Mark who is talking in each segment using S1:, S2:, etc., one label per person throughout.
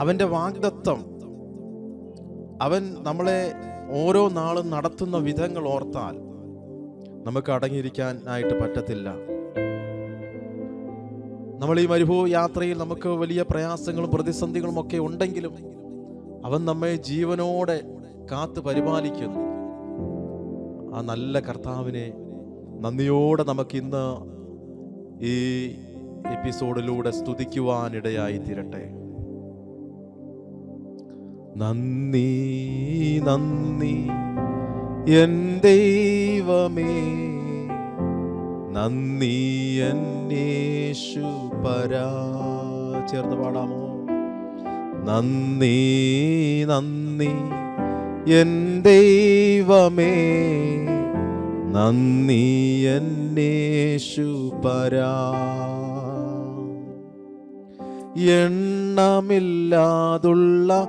S1: അവന്റെ വാഗ്ദത്വം അവൻ നമ്മളെ ഓരോ നാളും നടത്തുന്ന വിധങ്ങൾ ഓർത്താൽ നമുക്ക് അടങ്ങിയിരിക്കാനായിട്ട് പറ്റത്തില്ല. നമ്മൾ ഈ മരുഭൂ യാത്രയിൽ നമുക്ക് വലിയ പ്രയാസങ്ങളും പ്രതിസന്ധികളും ഒക്കെ ഉണ്ടെങ്കിലും അവൻ നമ്മെ ജീവനോടെ കാത്തു പരിപാലിക്കുന്നു. ആ നല്ല കർത്താവിനെ നന്ദിയോടെ നമുക്ക് ഇന്ന് ഈ എപ്പിസോഡിലൂടെ സ്തുതിക്കുവാനിടയായി തീരട്ടെ. നന്ദി നന്ദി. എൻ ദൈവമേ നന്ദി എന്നേശു പരാ. ചേർന്ന് പാടാമോ? നന്ദി നന്ദി. എൻ ദൈവമേ നന്ദി എന്നേശു പരാ. എണ്ണമില്ലാതുള്ള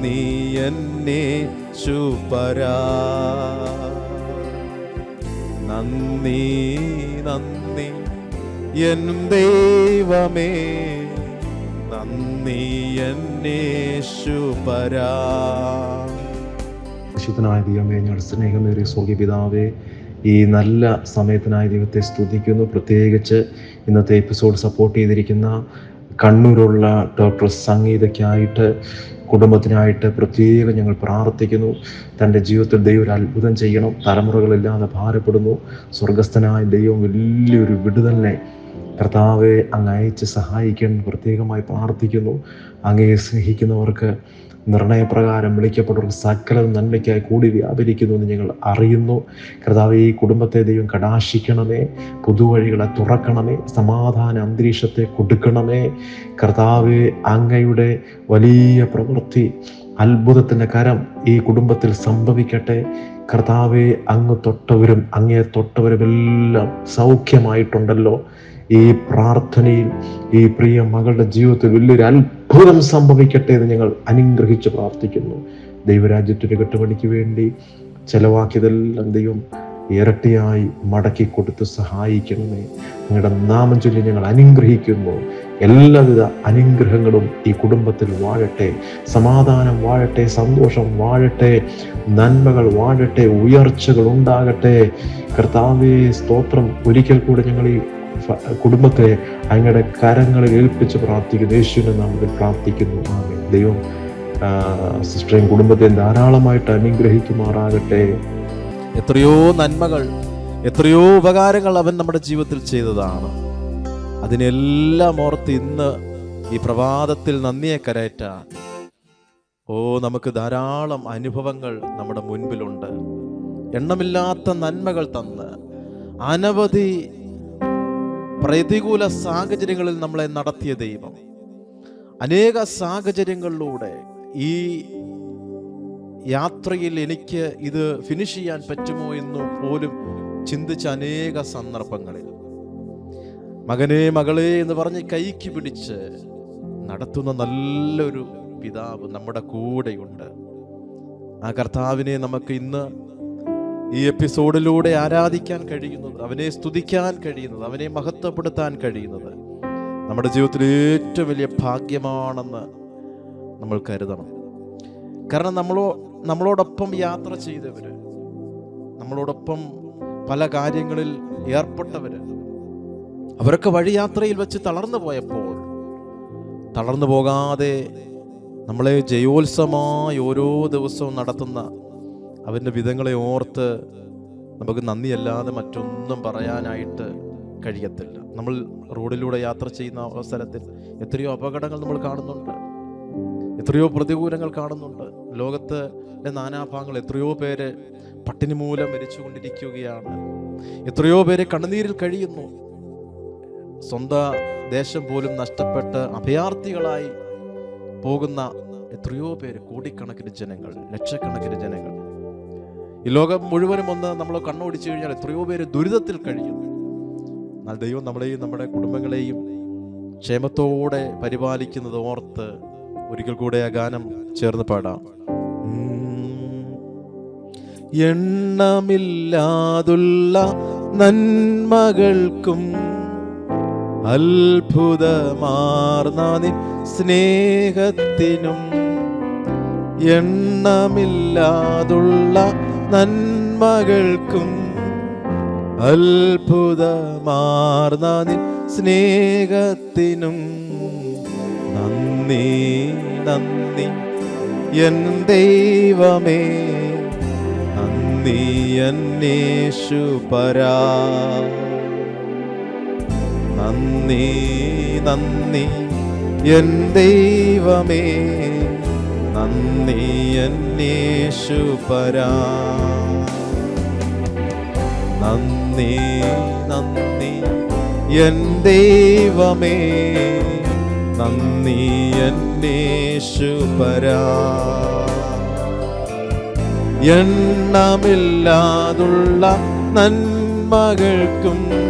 S1: നന്ദി എന്നെ ശുപരാ നന്ദി നന്ദി എൻ ദൈവമേ. നന്ദി എന്നെ ശുപരാ
S2: വിശുദ്ധനായ ദൈവമേ ഞങ്ങളുടെ സ്നേഹമേറിയ സ്വർഗീയ പിതാവേ ഈ നല്ല സമയത്തിനായി ദൈവത്തെ സ്തുതിക്കുന്നു. പ്രത്യേകിച്ച് ഇന്നത്തെ എപ്പിസോഡ് സപ്പോർട്ട് ചെയ്തിരിക്കുന്ന കണ്ണൂരുള്ള ഡോക്ടർ സംഗീതയ്ക്കായിട്ട് കുടുംബത്തിനായിട്ട് പ്രത്യേകം ഞങ്ങൾ പ്രാർത്ഥിക്കുന്നു. തന്റെ ജീവിതത്തിൽ ദൈവം ഒരു അത്ഭുതം ചെയ്യണം. തലമുറകളില്ലാതെ ഭാരപ്പെടുന്നു. സ്വർഗസ്ഥനായ ദൈവം വലിയൊരു വിടുതലിനെ കർത്താവെ അങ്ങ് അയച്ച് സഹായിക്കാൻ പ്രത്യേകമായി പ്രാർത്ഥിക്കുന്നു. അങ്ങയെ സ്നേഹിക്കുന്നവർക്ക് നിർണയപ്രകാരം വിളിക്കപ്പെട്ടവർക്ക് സകല നന്മയ്ക്കായി കൂടി വ്യാപരിക്കുന്നു എന്ന് ഞങ്ങൾ അറിയുന്നു. കർത്താവ് ഈ കുടുംബത്തെ ദൈവം കടാശിക്കണമേ പുതുവഴികളെ തുറക്കണമേ. സമാധാന അന്തരീക്ഷത്തെ കൊടുക്കണമേ. കർത്താവ് അങ്ങയുടെ വലിയ പ്രവൃത്തി അത്ഭുതത്തിന്റെ കരം ഈ കുടുംബത്തിൽ സംഭവിക്കട്ടെ. കർത്താവെ അങ്ങ് തൊട്ടവരും അങ്ങേ തൊട്ടവരും എല്ലാം സൗഖ്യമായിട്ടുണ്ടല്ലോ. ഈ പ്രാർത്ഥനയിൽ ഈ പ്രിയ മകളുടെ ജീവിതത്തിൽ വലിയൊരു അത്ഭുതം സംഭവിക്കട്ടെ എന്ന് ഞങ്ങൾ അനുഗ്രഹിച്ച് പ്രാർത്ഥിക്കുന്നു. ദൈവരാജ്യത്തിന്റെ കെട്ടുപണിക്ക് വേണ്ടി ചെലവാക്കിയതെല്ലാം ദൈവം ഇരട്ടിയായി മടക്കി കൊടുത്ത് സഹായിക്കണമേ. നിങ്ങളുടെ നാമം ചൊല്ലി ഞങ്ങൾ അനുഗ്രഹിക്കുന്നു. എല്ലാവിധ അനുഗ്രഹങ്ങളും ഈ കുടുംബത്തിൽ വാഴട്ടെ സമാധാനം വാഴട്ടെ സന്തോഷം വാഴട്ടെ നന്മകൾ വാഴട്ടെ ഉയർച്ചകൾ ഉണ്ടാകട്ടെ. കർത്താവേ സ്തോത്രം. ഒരിക്കൽ കൂടെ ഞങ്ങൾ ഈ കുടുംബത്തെ അങ്ങയുടെ കരങ്ങളിൽ ഏൽപ്പിച്ച് പ്രാർത്ഥിക്കുന്നു. യേശുവിനെ നാമത്തിൽ പ്രാർത്ഥിക്കുന്നു. ദൈവം സിസ്റ്ററേയും കുടുംബത്തെയും ധാരാളമായിട്ട് അനുഗ്രഹിക്കുമാറാകട്ടെ.
S1: എത്രയോ നന്മകൾ എത്രയോ ഉപകാരങ്ങൾ അവൻ നമ്മുടെ ജീവിതത്തിൽ ചെയ്തതാണ്. അതിനെല്ലാം ഓർത്ത് ഇന്ന് ഈ പ്രഭാതത്തിൽ നന്ദിയെ കരയറ്റാൻ ഓ നമുക്ക് ധാരാളം അനുഭവങ്ങൾ നമ്മുടെ മുൻപിലുണ്ട്. എണ്ണമില്ലാത്ത നന്മകൾ തന്ന് അനവധി പ്രതികൂല സാഹചര്യങ്ങളിൽ നമ്മളെ നടത്തിയ ദൈവം. അനേക സാഹചര്യങ്ങളിലൂടെ ഈ യാത്രയിൽ എനിക്ക് ഇത് ഫിനിഷ് ചെയ്യാൻ പറ്റുമോ എന്ന് പോലും ചിന്തിച്ച അനേക സന്ദർഭങ്ങളിൽ. മകനെ മകളെ എന്ന് പറഞ്ഞ് കൈക്ക് പിടിച്ച് നടത്തുന്ന നല്ലൊരു പിതാവ് നമ്മുടെ കൂടെയുണ്ട്. ആ കർത്താവിനെ നമുക്ക് ഇന്ന് ഈ എപ്പിസോഡിലൂടെ ആരാധിക്കാൻ കഴിയുന്നത് അവനെ സ്തുതിക്കാൻ കഴിയുന്നത് അവനെ മഹത്വപ്പെടുത്താൻ കഴിയുന്നത് നമ്മുടെ ജീവിതത്തിൽ ഏറ്റവും വലിയ ഭാഗ്യമാണെന്ന് നമ്മൾ കരുതണം. കാരണം നമ്മളോ നമ്മളോടൊപ്പം യാത്ര ചെയ്തവര് നമ്മളോടൊപ്പം പല കാര്യങ്ങളിൽ ഏർപ്പെട്ടവര് അവരൊക്കെ വഴിയാത്രയിൽ വെച്ച് തളർന്നു പോയപ്പോൾ തളർന്നു പോകാതെ നമ്മളെ ജയോത്സവമായി ഓരോ ദിവസവും നടത്തുന്ന അവന്റെ വിധങ്ങളെ ഓർത്ത് നമുക്ക് നന്ദിയല്ലാതെ മറ്റൊന്നും പറയാനായിട്ട് കഴിയത്തില്ല. നമ്മൾ റോഡിലൂടെ യാത്ര ചെയ്യുന്ന അവസരത്തിൽ എത്രയോ അപകടങ്ങൾ നമ്മൾ കാണുന്നുണ്ട്. എത്രയോ പ്രതികൂലങ്ങൾ കാണുന്നുണ്ട്. ലോകത്ത് നാനാഭാഗങ്ങൾ എത്രയോ പേര് പട്ടിണി മൂലം മരിച്ചുകൊണ്ടിരിക്കുകയാണ്. എത്രയോ പേര് കണ്ണുനീരിൽ കഴിയുന്നു. സ്വന്തം ദേശം പോലും നഷ്ടപ്പെട്ട് അഭയാർത്ഥികളായി പോകുന്ന എത്രയോ പേര് കോടിക്കണക്കിന് ജനങ്ങൾ ലക്ഷക്കണക്കിന് ജനങ്ങൾ. ഈ ലോകം മുഴുവനും ഒന്ന് നമ്മൾ കണ്ണോടിച്ചു കഴിഞ്ഞാൽ എത്രയോ പേര് ദുരിതത്തിൽ കഴിയുന്നു എന്നാൽ ദൈവം നമ്മളെയും നമ്മുടെ കുടുംബങ്ങളെയും ക്ഷേമത്തോടെ പരിപാലിക്കുന്നത് ഓർത്ത് ഒരിക്കൽ കൂടെ ആ ഗാനം ചേർന്ന് പാടാം. എണ്ണമില്ലാതുള്ള നന്മകൾക്കും അത്ഭുതമാർന്ന സ്നേഹത്തിനും എണ്ണമില്ലാതുള്ള നന്മകൾക്കും അത്ഭുതമാർന്ന സ്നേഹത്തിനും നന്ദി നന്ദി. എൻ ദൈവമേ നന്ദി എന്നേശു പരാ. നന്ദി നന്ദി എൻ ദൈവമേ. നന്ദി എന്നേശു പരാ. നന്ദി നന്ദി എൻ ദൈവമേ. നന്ദി എന്നേശു പരാ. എണ്ണമില്ലാതുള്ള നന്മകൾക്കും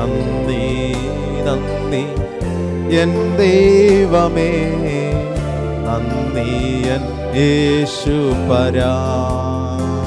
S1: നന്ദി നന്ദി. എൻ ദൈവമേ നന്ദി എൻ യേശു പരാ